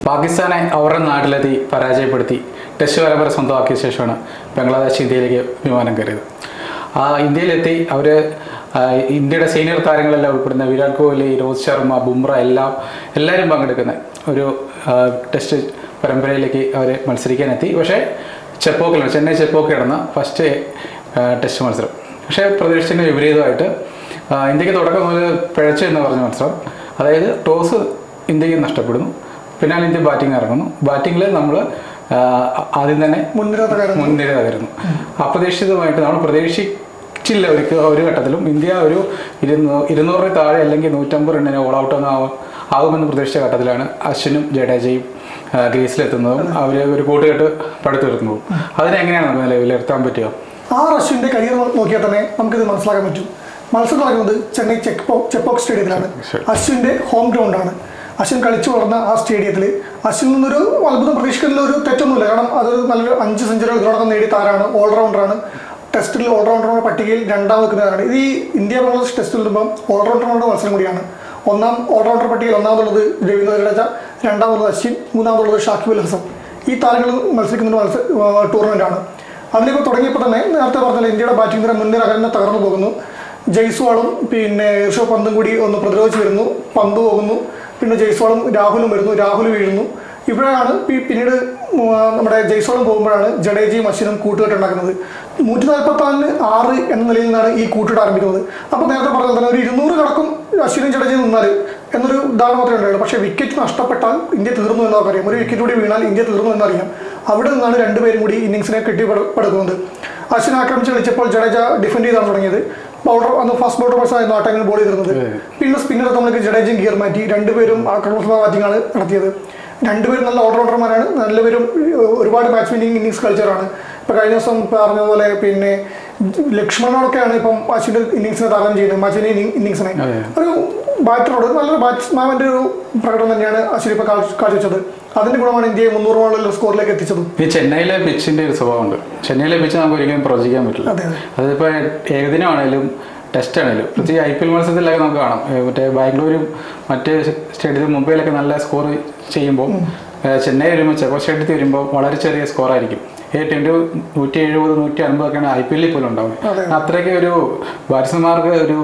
പാകിസ്ഥാനെ അവരുടെ നാട്ടിലെത്തി പരാജയപ്പെടുത്തി. ടെസ്റ്റ് പരമ്പര സ്വന്തമാക്കിയ ശേഷമാണ് ബംഗ്ലാദേശ് ഇന്ത്യയിലേക്ക് വിമാനം കയറിയത്. ആ ഇന്ത്യയിലെത്തി അവർ ഇന്ത്യയുടെ സീനിയർ താരങ്ങളെല്ലാം ഉൾപ്പെടുന്ന വിരാട് കോഹ്ലി രോഹിത് ശർമ്മ ബുംറ എല്ലാം എല്ലാവരും പങ്കെടുക്കുന്ന ഒരു ടെസ്റ്റ് പരമ്പരയിലേക്ക് അവർ മത്സരിക്കാനെത്തി. പക്ഷേ ചെപ്പോക്കിലാണ് ചെന്നൈ ചെപ്പോക്കിൽ കിടന്ന ഫസ്റ്റ് ടെസ്റ്റ് മത്സരം. പക്ഷേ പ്രതീക്ഷിച്ചതിന് വിപരീതമായിട്ട് ഇന്ത്യയ്ക്ക് തുടക്കം മുതൽ പിഴച്ച എന്ന് പറഞ്ഞ മത്സരം. അതായത് ടോസ് ഇന്ത്യയ്ക്ക് നഷ്ടപ്പെടുന്നു. പിന്നാലെ ഇന്ത്യ ബാറ്റിംഗ് ഇറങ്ങുന്നു. ബാറ്റിങ്ങിൽ നമ്മൾ ആദ്യം തന്നെ മുൻനിര തകരുന്നു. മുൻനിര തകരുന്നു. അപ്രതീക്ഷിതമായിട്ട് നമ്മൾ പ്രതീക്ഷിച്ചില്ല ഒരു ഒരു ഘട്ടത്തിലും ഇന്ത്യ ഒരു ഇരുന്നൂ ഇരുന്നൂറിന് താഴെ അല്ലെങ്കിൽ നൂറ്റമ്പത് റണ്ണിന് ഓൾ ഔട്ട് ആകുമെന്ന് പ്രതീക്ഷിച്ച ഘട്ടത്തിലാണ് അശ്വിനും ജഡേജയും ഗ്രീസിലെത്തുന്നതും അവർ ഒരു കൂട്ടുകെട്ട് പടുത്തുയർത്തുന്നതും അതിനെങ്ങനെയാണ് നമുക്ക് വിലയിരുത്താൻ പറ്റുക? ആ അശ്വിന്റെ കരിയർ നോക്കിയാൽ തന്നെ നമുക്കിത് മനസ്സിലാക്കാൻ പറ്റും. മത്സരം നടക്കുന്നത് ചെന്നൈ ചെക്ക് ചെപ്പോക്ക് സ്റ്റേഡിയത്തിലാണ്. അശ്വിന്റെ അശ്വിന്റെ ഹോം ഗ്രൗണ്ടാണ് അശ്വിൻ കളിച്ചു വളർന്ന ആ സ്റ്റേഡിയത്തിൽ അശ്വിൻ നിന്നൊരു അത്ഭുതം പ്രതീക്ഷിക്കുന്ന ഒരു തെറ്റൊന്നുമില്ല. കാരണം അതൊരു നല്ലൊരു അഞ്ച് സെഞ്ചുറികൾ ഇതിനോടൊപ്പം നേടിയ താരാണ് ഓൾറൗണ്ടറാണ് ടെസ്റ്റിൽ ഓൾറൗണ്ടറുടെ പട്ടികയിൽ രണ്ടാം നിൽക്കുന്നതാണ് ഇത് ഈ ഇന്ത്യ ബംഗ്ലാദേശ് ടെസ്റ്റിൽ വരുമ്പോൾ ഓൾറൗണ്ടറുടെ മത്സരം കൂടിയാണ്. ഒന്നാം ഓൾറൗണ്ടർ പട്ടികയിൽ ഒന്നാമതുള്ളത് രവീന്ദ്ര ജഡേജ രണ്ടാമതുള്ളത് അശ്വിൻ മൂന്നാമതുള്ളത് ഷാക്കിബ് അൽ ഹസൻ. ഈ താരങ്ങൾ മത്സരിക്കുന്ന ഒരു മത്സര ടൂർണമെന്റാണ് അതിലേക്ക് തുടങ്ങിയപ്പോൾ തന്നെ നേരത്തെ പറഞ്ഞാൽ ഇന്ത്യയുടെ ബാറ്റിംഗ് നിര അകലെ തകർന്നു പോകുന്നു. ജയ്സ്വാളും പിന്നെ ഋഷഭ് പന്തും കൂടി ഒന്ന് പ്രതിരോധിച്ച് വരുന്നു. പന്ത് പോകുന്നു. പിന്നെ ജയ്സ്വാളും രാഹുലും വരുന്നു. രാഹുൽ വീഴുന്നു. ഇവിടെയാണ് പിന്നീട് നമ്മുടെ ജയ്സോളം പോകുമ്പോഴാണ് ജഡേജയും അശ്വിനും കൂട്ടുകെട്ടുണ്ടാക്കുന്നത് നൂറ്റി നാൽപ്പത്താറിന് ആറ് എന്ന നിലയിൽ നിന്നാണ് ഈ കൂട്ടുകെട്ട് ആരംഭിക്കുന്നത്. അപ്പോൾ നേരത്തെ പറഞ്ഞത് തന്നെ ഒരു ഇരുന്നൂറ് കടക്കും അശ്വിനും ജഡേജയും നിന്നാൽ എന്നൊരു ധാരണ മാത്രമേ ഉണ്ടായുള്ളൂ. പക്ഷേ വിക്കറ്റ് നഷ്ടപ്പെട്ടാൽ ഇന്ത്യ തീർന്നു എന്ന് നമുക്കറിയാം ഒരു വിക്കറ്റ് കൂടി വീണാൽ ഇന്ത്യ തീർന്നു എന്നറിയാം അവിടെ നിന്നാണ് രണ്ടുപേരും കൂടി ഇന്നിങ്സിനെ കെട്ടിപ്പടുക്കുന്നത്. അശ്വിൻ ആക്രമിച്ച് കളിച്ചപ്പോൾ ജഡേജ ഡിഫെൻഡ് ചെയ്താണ് തുടങ്ങിയത്. ബൗളർ അന്ന് ഫസ്റ്റ് ബൗളർ ആയിരുന്നു ആ ടൈമിൽ ബോൾ ചെയ്തിരുന്നത്. പിന്നെ സ്പിന്നർ നമ്മൾക്ക് ജഡേജയും ഗിയർ മാറ്റി. രണ്ടുപേരും ആക്രമണ ബാറ്റിംഗാണ് നടത്തിയത്. രണ്ടുപേരും നല്ല ഓൾറൗണ്ടർമാരാണ് നല്ലവരും ഒരുപാട് മാച്ച് വിന്നിങ് ഇന്നിങ്സ് കളിച്ചവരാണ്. ഇപ്പോൾ കഴിഞ്ഞ ദിവസം പറഞ്ഞതുപോലെ പിന്നെ ലക്ഷ്മണനോടൊക്കെയാണ് ഇപ്പം മാച്ചിന്റെ ഇന്നിങ്സിനെ താരം ചെയ്യുന്നത് മാച്ചിന്റെ ഇന്നിങ്സിനെ. ഒരു ബാറ്ററോട് നല്ലൊരു ബാറ്റ്സ്മാന്റെ ഒരു പ്രകടനം തന്നെയാണ് അശ്വിൻ ഇപ്പൊ കാഴ്ചവെച്ചത്. അതിന്റെ ഗുണമാണ് ഇന്ത്യയെ മുന്നൂറ് ബോളുള്ള സ്കോറിലേക്ക് എത്തിച്ചത്. ഈ ചെന്നൈയിലെ പിച്ചിന്റെ ഒരു സ്വഭാവമുണ്ട്. ചെന്നൈയിലെ പിച്ച് നമുക്ക് ഒരിക്കലും പ്രവചിക്കാൻ പറ്റില്ല. അതിപ്പോ ഏകദിനമാണെങ്കിലും ഏകദിനമാണേലും ടെസ്റ്റ് ആണെങ്കിലും പ്രത്യേകിച്ച് ഐ പി എൽ മത്സരത്തിലൊക്കെ നമുക്ക് കാണാം. മറ്റേ ബാംഗ്ലൂരും മറ്റ് സ്റ്റേഡിയത്തിൽ മുംബൈയിലൊക്കെ നല്ല സ്കോർ ചെയ്യുമ്പോൾ ചെന്നൈ വരുമ്പോൾ ചെക്കോ സ്റ്റേഡിയത്തിൽ വരുമ്പോൾ വളരെ ചെറിയ സ്കോർ ആയിരിക്കും ഒരു നൂറ്റി എഴുപത് നൂറ്റി അൻപതൊക്കെയാണ് ഐ പി എല്ലിൽ പോലും ഉണ്ടാവുന്നത് അത്രയ്ക്ക് ഒരു ബാറ്റ്സ്മാർക്ക് ഒരു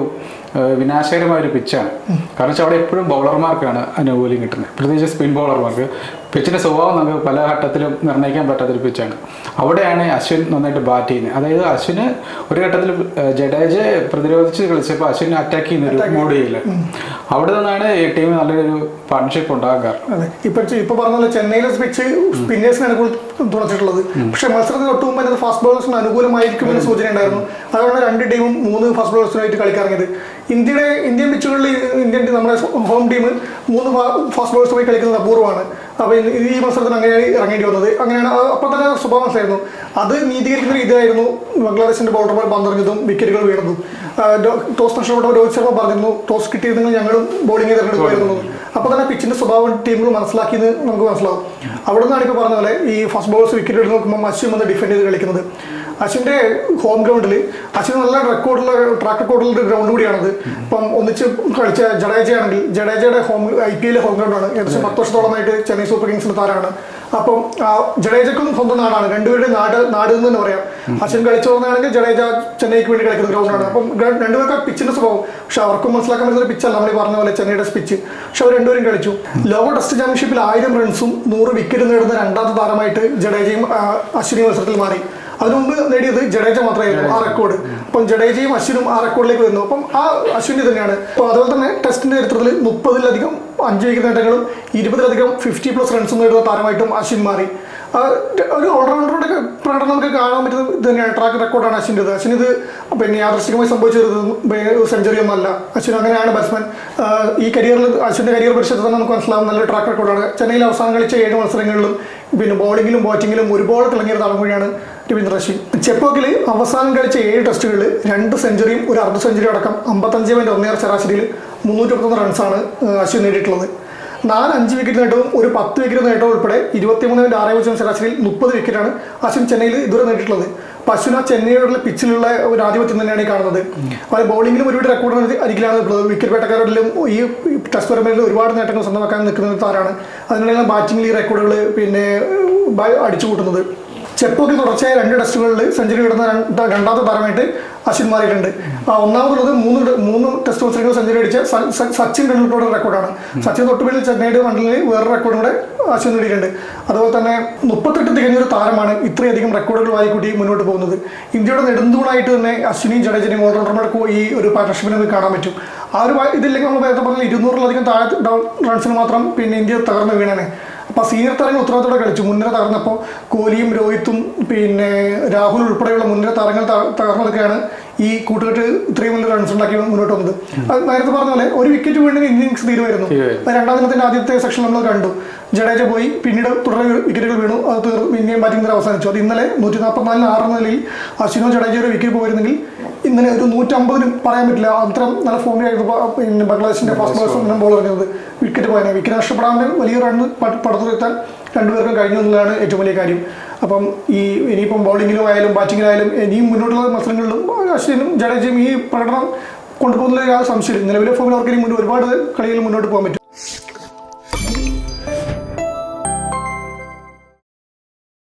വിനാശകരമായ ഒരു പിച്ചാണ് കാരണം വെച്ചാൽ അവിടെ എപ്പോഴും ബൗളർമാർക്കാണ് അനുകൂല്യം കിട്ടുന്നത് പ്രത്യേകിച്ച് സ്പിൻ ബൗളർമാർക്ക് പിച്ചിന്റെ സ്വഭാവം നമുക്ക് പല ഘട്ടത്തിലും നിർണയിക്കാൻ പറ്റാത്തൊരു പിച്ചാണ് അവിടെയാണ് അശ്വിൻ നന്നായിട്ട് ബാറ്റ് ചെയ്യുന്നത് അതായത് അശ്വിന് ഒരു ഘട്ടത്തിൽ ജഡേജയെ പ്രതിരോധിച്ച് കളിച്ചപ്പോൾ അശ്വിൻ അറ്റാക്ക് ചെയ്യുന്ന ഒരു മൂഡ് ചെയ്യില്ല അവിടെ നിന്നാണ് ഈ ടീം നല്ലൊരു പാർട്ണർഷിപ്പ് ഉണ്ടാകാൻ കാരണം അതെ. ഇപ്പൊ ഇപ്പൊ പറഞ്ഞ ചെന്നൈയിലെ പിച്ച് സ്പിന്നേഴ്സിന് അനുകൂല തുണച്ചിട്ടുള്ളത്. പക്ഷെ മത്സരത്തിന് തൊട്ട് മുമ്പ് അതിനകത്ത് ഫാസ്റ്റ് ബോളേഴ്സിന് അനുകൂലമായിരിക്കുമെന്ന് സൂചന ഉണ്ടായിരുന്നു അതുകൊണ്ട് രണ്ട് ടീമും മൂന്ന് ഫാസ്റ്റ് ബോളേഴ്സിനായിട്ട് കളിക്കിറങ്ങിയത്. ഇന്ത്യയുടെ ഇന്ത്യൻ പിച്ചുകളിൽ ഇന്ത്യൻ നമ്മുടെ ഹോം ടീം മൂന്ന് ഫാസ്റ്റ് പോയി കളിക്കുന്നത് അപൂർവമാണ്. അപ്പോൾ ഈ മത്സരത്തിന് അങ്ങനെയാണ് ഇറങ്ങേണ്ടി വന്നത്. അങ്ങനെയാണ് അപ്പോൾ തന്നെ സ്വഭാവം മനസ്സിലായിരുന്നു. അത് നീതീകരിക്കുന്ന രീതിയായിരുന്നു ബംഗ്ലാദേശിന്റെ ബൗളർമാർ പന്തെറിഞ്ഞതും വിക്കറ്റുകൾ വീണതും. ടോസ് നഷ്ടപ്പെട്ട രോഹിത് ശർമ്മ പറഞ്ഞിരുന്നു ടോസ് കിട്ടിയിരുന്നെങ്കിൽ ഞങ്ങളും ബോളിംഗ് തിരഞ്ഞെടുക്കുമായിരുന്നു അപ്പോൾ തന്നെ പിച്ചിന്റെ സ്വഭാവം ടീമുകൾ മനസ്സിലാക്കിയെന്ന് നമുക്ക് മനസ്സിലാവും. അവിടെ നിന്നാണ് ഇപ്പോൾ പറഞ്ഞ പോലെ ഈ ഫസ്റ്റ് ബോളേഴ്സ് വിക്കറ്റ് എടുത്ത് നോക്കുമ്പോൾ മത്സ്യം വന്ന് ഡിഫെൻഡ് ചെയ്ത് കളിക്കുന്നത്. അശ്വിന്റെ ഹോം ഗ്രൗണ്ടിൽ അശ്വിൻ നല്ല റെക്കോർഡുള്ള ട്രാക്ക് റെക്കോർഡുള്ള ഗ്രൗണ്ട് കൂടിയാണത്. ഇപ്പം ഒന്നിച്ച് കളിച്ച ജഡേജയാണെങ്കിൽ ജഡേജയുടെ ഹോം ഐ പി എല്ലിലെ ഹോം ഗ്രൗണ്ടാണ് ഏകദേശം പത്ത് വർഷത്തോളമായിട്ട് ചെന്നൈ സൂപ്പർ കിങ്സിന്റെ താരമാണ്. അപ്പം ജഡേജക്കും സ്വന്തം നാടാണ്. രണ്ടുപേരുടെ നാട് നാട് എന്ന് തന്നെ പറയാം. അശ്വിൻ കളിച്ചു പോകുന്നതാണെങ്കിൽ ജഡേജ ചെന്നൈക്ക് വേണ്ടി കളിക്കുന്ന ഗ്രൗണ്ടാണ് അപ്പം രണ്ടുപേർക്ക് പിച്ചിന്റെ സ്വഭാവം. പക്ഷെ അവർക്കും മനസ്സിലാക്കാൻ പറ്റുന്ന പിച്ചല്ല നമ്മൾ പറഞ്ഞ പോലെ ചെന്നൈയുടെ പിച്ച് പക്ഷെ അവർ രണ്ടുപേരും കളിച്ചു. ലോക ടെസ്റ്റ് ചാമ്പ്യൻഷിപ്പിൽ ആയിരം റൺസും നൂറ് വിക്കറ്റ് നേടുന്ന രണ്ടാമത്തെ താരമായിട്ട് ജഡേജയും അശ്വിനി മത്സരത്തിൽ മാറി. അതിനു മുമ്പ് നേടിയത് ജഡേജ മാത്രമായിരുന്നു ആ റെക്കോർഡ് അപ്പം ജഡേജയും അശ്വിനും ആ റെക്കോർഡിലേക്ക് വരുന്നു അപ്പം ആ അശ്വിനി തന്നെയാണ്. അപ്പോൾ അതുപോലെ തന്നെ ടെസ്റ്റിന്റെ ചരിത്രത്തിൽ മുപ്പതിലധികം അഞ്ച് വിക്കറ്റ് നേട്ടങ്ങളും ഇരുപതിലധികം ഫിഫ്റ്റി പ്ലസ് റൺസും നേടുന്ന താരമായിട്ടും അശ്വിൻ മാറി. ഒരു ഓൾറൗണ്ടറുടെ പ്രകടനം നമുക്ക് കാണാൻ പറ്റുന്ന ഇത് തന്നെയാണ്. ട്രാക്ക് റെക്കോർഡാണ് അശ്വിന്റെ അശ്വിൻ ഇത് പിന്നെ യാദൃശ്ചികമായി സംഭവിച്ചത് സെഞ്ചുറി ഒന്നല്ല അശ്വിൻ അങ്ങനെയാണ് ബാറ്റ്സ്മാൻ ഈ കരിയറിൽ അശ്വിന്റെ കരിയർ പരിശോധിച്ചാൽ തന്നെ നമുക്ക് മനസ്സിലാവും നല്ലൊരു ട്രാക്ക് റെക്കോർഡാണ് ചെന്നൈയിൽ അവസാനം കളിച്ച ഏഴ് മത്സരങ്ങളിലും പിന്നെ ബോളിങ്ങിലും ബാറ്റിങ്ങിലും ഒരുപാട് തിളങ്ങിയ തലമുറയാണ് രവീന്ദ്ര അശ്വിൻ ചെപ്പോക്കിൽ അവസാനം കളിച്ച ഏഴ് ടെസ്റ്റുകളിൽ രണ്ട് സെഞ്ചുറിയും ഒരു അർദ്ധ സെഞ്ചുറിയും അടക്കം അമ്പത്തഞ്ച് പോയിന്റ് ഒന്നേറെ ശരാശരിയിൽ മുന്നൂറ്റി മുപ്പത്തൊന്ന് റൺസാണ് അശ്വിൻ നേടിയിട്ടുള്ളത്. നാല് അഞ്ച് വിക്കറ്റ് നേട്ടവും ഒരു പത്ത് വിക്കറ്റ് നേട്ടവും ഉൾപ്പെടെ ഇരുപത്തിമൂന്ന് പോയിന്റ് ആറ് പൂജ്യം ശരാശരിയിൽ മുപ്പത് വിക്കറ്റാണ് അശ്വിൻ ചെന്നൈയിൽ ഇതുവരെ നേടിയിട്ടുള്ളത്. ആ ചെന്നൈയോടുള്ള പിച്ചിലുള്ള ഒരു ആധിപത്യം തന്നെയാണ് ഈ കാണുന്നത്. അതുപോലെ ബോളിംഗിലും ഒരുപാട് റെക്കോർഡ് അരികിലാണ് ഉള്ളത് വിക്കറ്റ് വേട്ടക്കാരോടിലും ഈ ടെസ്റ്റ് പരമ്പരയിൽ ഒരുപാട് നേട്ടങ്ങൾ സ്വന്തമാക്കാൻ നിൽക്കുന്ന ഒരു താരമാണ്. അതിനുള്ള ബാറ്റിംഗിൽ ഈ റെക്കോർഡുകൾ പിന്നെ അടിച്ചു കൂട്ടുന്നത് ചെപ്പോക്ക് തുടർച്ചയായ രണ്ട് ടെസ്റ്റുകളിൽ സെഞ്ചുറി രണ്ട് രണ്ടാമത്തെ താരമായിട്ട് അശ്വിൻ മാറിയിട്ടുണ്ട്. ആ ഒന്നാമതുള്ളത് മൂന്ന് മൂന്ന് ടെസ്റ്റ് മത്സരങ്ങൾ സെഞ്ചുറി അടിച്ച സച്ചിൻ ടെണ്ടുൽക്കറുടെ റെക്കോർഡാണ് സച്ചിൻ തൊട്ടുപിന്നിൽ ചെന്നൈയുടെ മണ്ഡലിൽ വേറെ റെക്കോർഡും കൂടെ അശ്വിൻ നേടിയിട്ടുണ്ട്. അതുപോലെ തന്നെ മുപ്പത്തെട്ട് തികഞ്ഞൊരു താരമാണ് ഇത്രയധികം റെക്കോർഡുകൾ വായിക്കൂട്ടി മുന്നോട്ട് പോകുന്നത്. ഇന്ത്യയുടെ നെടുന്തൂണായിട്ട് തന്നെ അശ്വിനിയും ജഡേജനെയും ഓൾറൗണ്ടർമാർക്ക് ഈ ഒരു പാർട്ണർഷിപ്പിനെ നമുക്ക് കാണാൻ പറ്റും. ആ ഒരു ഇതില്ലെങ്കിൽ നമ്മൾ നേരത്തെ പറഞ്ഞാൽ ഇരുന്നൂറിലധികം താഴെ റൺസിന് മാത്രം പിന്നെ ഇന്ത്യ തകർന്നു വീണാണ് അപ്പോൾ സീനിയർ താരങ്ങൾ ഉത്തരവാദിത്തോടെ കളിച്ചു. മുൻനിര തകർന്നപ്പോൾ കോഹ്ലിയും രോഹിത്തും പിന്നെ രാഹുൽ ഉൾപ്പെടെയുള്ള മുൻനിര താരങ്ങൾ തകർന്നതൊക്കെയാണ് ഈ കൂട്ടുകെട്ട് ഇത്രയും വലിയ റൺസ് ഉണ്ടാക്കി മുന്നോട്ട് വന്നത്. അത് നേരത്തെ പറഞ്ഞ പോലെ ഒരു വിക്കറ്റ് വീണ്ടെങ്കിൽ ഇന്നിങ്സ് തീരുമായിരുന്നു. രണ്ടാം ദിനത്തിന്റെ ആദ്യത്തെ സെക്ഷൻ നമ്മൾ കണ്ടു. ജഡേജ പോയി പിന്നീട് തുടരെ വിക്കറ്റുകൾ വീണു. അത് തീർന്നു പിന്നെയും ബാറ്റിംഗ് അവസാനിച്ചു. അത് ഇന്നലെ നൂറ്റി നാൽപ്പത്തിനാലിന് ആറ് നിലയിൽ അശ്വിനോ ജഡേജയുടെ വിക്കറ്റ് പോയിരുന്നെങ്കിൽ ഇന്നലെ ഒരു നൂറ്റമ്പതിന് പറയാൻ പറ്റില്ല. അത്രയും നല്ല ഫോമിൽ ആയിരുന്നു പിന്നെ ബംഗ്ലാദേശിന്റെ ഫസ്റ്റ് ബോളേഴ്സ് ബോൾ എറിഞ്ഞത് വിക്കറ്റ് പോയാൽ വിക്കറ്റ് നഷ്ടപ്പെടാതെ വലിയ റൺ പടുത്തുയർത്താൻ രണ്ടുപേർക്കും കഴിഞ്ഞു എന്നുള്ളതാണ് ഏറ്റവും വലിയ കാര്യം. അപ്പം ഈ ഇനിയിപ്പം ബൗളിങ്ങിലും ആയാലും ബാറ്റിങ്ങിലായാലും ഇനിയും മുന്നോട്ടുള്ള മത്സരങ്ങളിലും അശ്വിനും ജഡേജയും ഈ പ്രകടനം കൊണ്ടുപോകുന്നതിൽ യാതൊരു സംശയമില്ല നിലവിലെ ഫോമിൽ അവർക്ക് ഇനി മുന്നേ ഒരുപാട് കളികൾ മുന്നോട്ട് പോകാൻ പറ്റും.